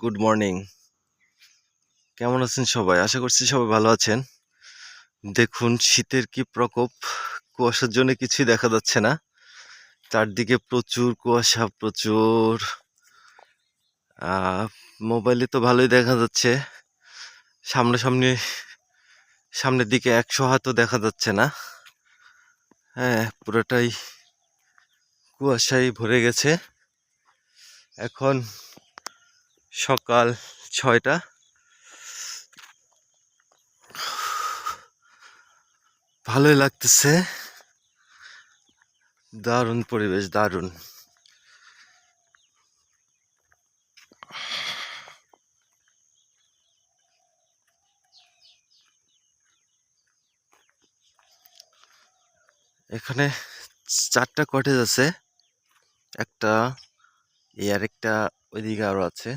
Good morning কেমন আছেন সবাই? আশা করছি সবাই ভালো আছেন। দেখুন, শীতের কি প্রকোপ? কুয়াশার জন্য কিছুই দেখা যাচ্ছে না। চারদিকে প্রচুর কুয়াশা, প্রচুর মোবাইলে তো ভালোই দেখা যাচ্ছে। সামনাসামনি, সামনের দিকে একশো হাতও দেখা যাচ্ছে না। হ্যাঁ পুরোটাই কুয়াশায় ভরে গেছে। এখন সকাল ছয়টা। ভালোই লাগতেছে। দারুণ পরিবেশ, দারুণ। এখানে চারটা কটেজ আছে। একটা, এই আরেকটা ওইদিকে আরও আছে।